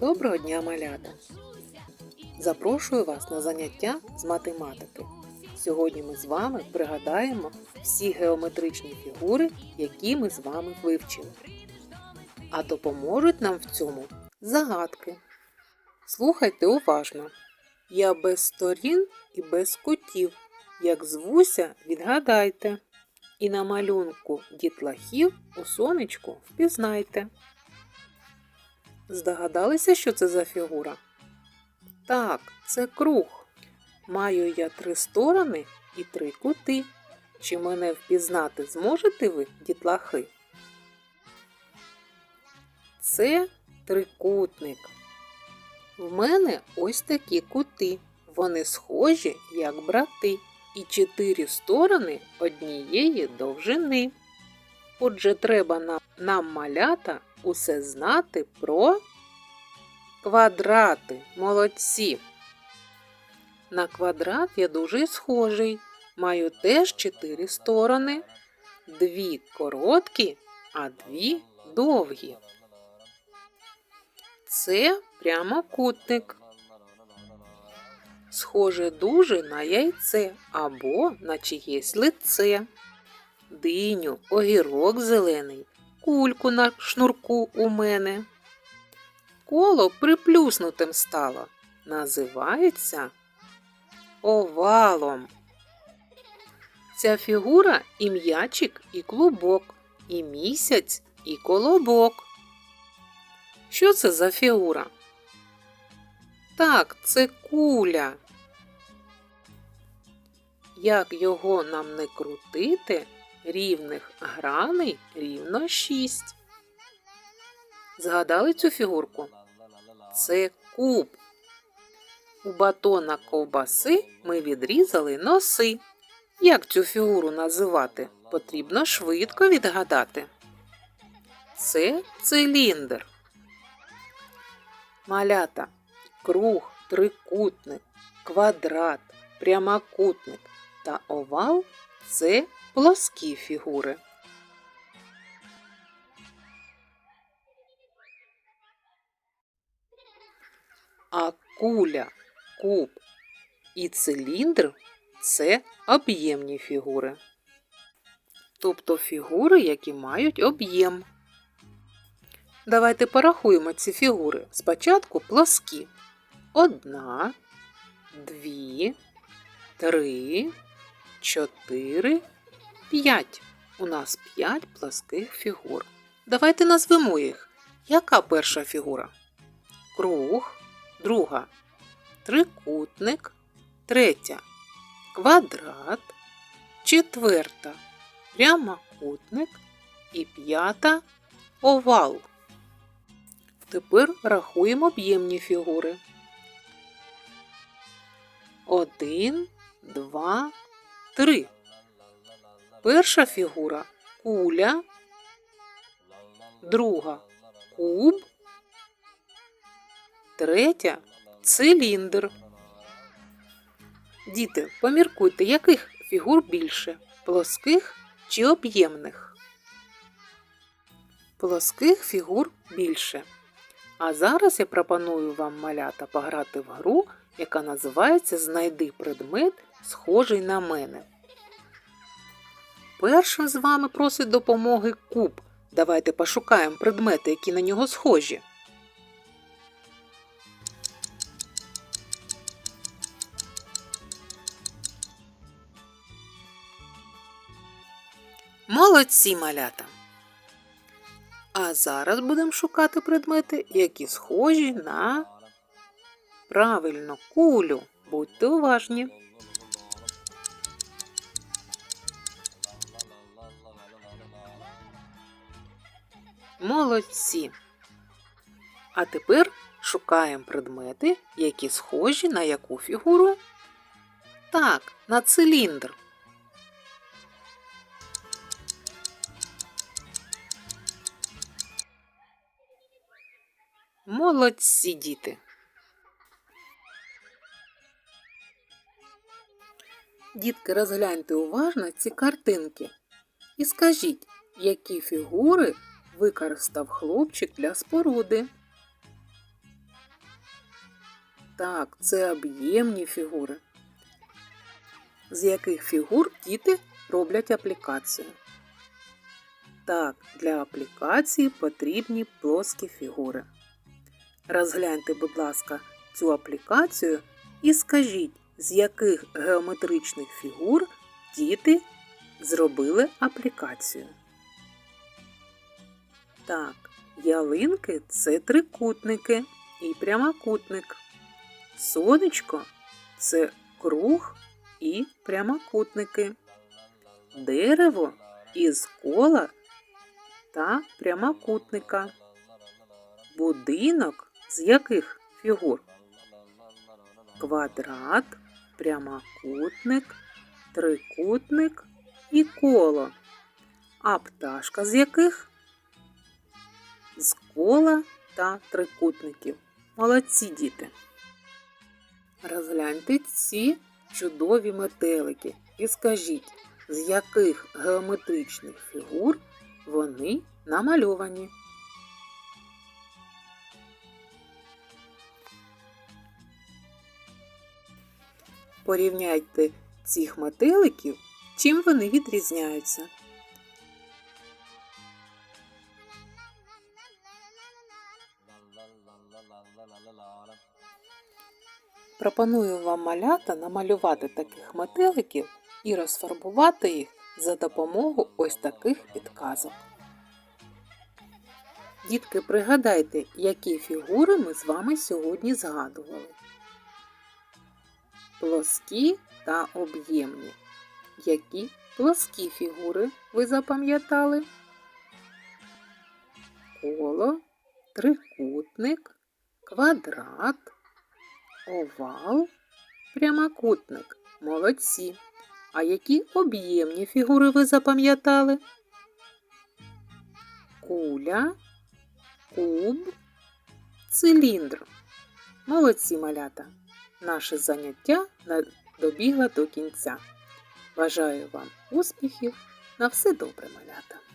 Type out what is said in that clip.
Доброго дня, малята! Запрошую вас на заняття з математики. Сьогодні ми з вами пригадаємо всі геометричні фігури, які ми з вами вивчили. А допоможуть нам в цьому загадки. Слухайте уважно. Я без сторін і без кутів. Як звуся, відгадайте. І на малюнку дітлахів у сонечку впізнайте. Здогадалися, що це за фігура? Так, це круг. Маю я три сторони і три кути. Чи мене впізнати зможете ви, дітлахи? Це трикутник. В мене ось такі кути. Вони схожі, як брати, і чотири сторони однієї довжини. Отже, треба нам, нам малята усе знати про квадрати. Молодці. На квадрат я дуже схожий. Маю теж чотири сторони, дві короткі, а дві довгі. Це прямокутник. Схоже дуже на яйце або на чиєсь лице. Диню, огірок зелений, кульку на шнурку у мене. Коло приплюснутим стало. Називається овалом. Ця фігура і м'ячик, і клубок, і місяць, і колобок. Що це за фігура? Так, це куля. Як його нам не крутити, рівних граней рівно шість. Згадали цю фігурку? Це куб. У батона ковбаси ми відрізали носи. Як цю фігуру називати? Потрібно швидко відгадати. Це циліндр. Малята, круг, трикутник, квадрат, прямокутник та овал це плоскі фігури. А куля, куб і циліндр це об'ємні фігури. Тобто фігури, які мають об'єм. Давайте порахуємо ці фігури. Спочатку плоскі. Одна, дві, три, чотири, п'ять. У нас п'ять плоских фігур. Давайте назвемо їх. Яка перша фігура? Круг, друга трикутник, третя квадрат, четверта прямокутник і п'ята овал. Тепер рахуємо об'ємні фігури. Один, два, три. Перша фігура куля, друга куб, третя циліндр. Діти, поміркуйте, яких фігур більше плоских чи об'ємних? Плоских фігур більше. А зараз я пропоную вам малята пограти в гру, яка називається Знайди предмет, схожий на мене. Першим з вами просить допомоги куб. Давайте пошукаємо предмети, які на нього схожі. Молодці малята! А зараз будемо шукати предмети, які схожі на правильно кулю. Будьте уважні. Молодці. А тепер шукаємо предмети, які схожі на яку фігуру? Так, на циліндр. Молодці діти. Дітки, розгляньте уважно ці картинки і скажіть, які фігури використав хлопчик для споруди. Так, це об'ємні фігури. З яких фігур діти роблять аплікацію? Так, для аплікації потрібні плоскі фігури. Розгляньте, будь ласка, цю аплікацію і скажіть, з яких геометричних фігур діти зробили аплікацію. Так, ялинки це трикутники і прямокутник. Сонечко це круг і прямокутники. Дерево із кола та прямокутника. Будинок з яких фігур? Квадрат, прямокутник, трикутник і коло. А пташка з яких? Кола та трикутників. Молодці діти. Розгляньте ці чудові метелики і скажіть, з яких геометричних фігур вони намальовані. Порівняйте цих метеликів, чим вони відрізняються. Пропоную вам малята намалювати таких метеликів і розфарбувати їх за допомогою ось таких підказок. Дітки, пригадайте, які фігури ми з вами сьогодні згадували. Плоскі та об'ємні. Які плоскі фігури ви запам'ятали? Коло, трикутник, квадрат, овал, прямокутник. Молодці. А які об'ємні фігури ви запам'ятали? Куля, куб, циліндр. Молодці малята. Наше заняття добігло до кінця. Бажаю вам успіхів. На все добре, малята!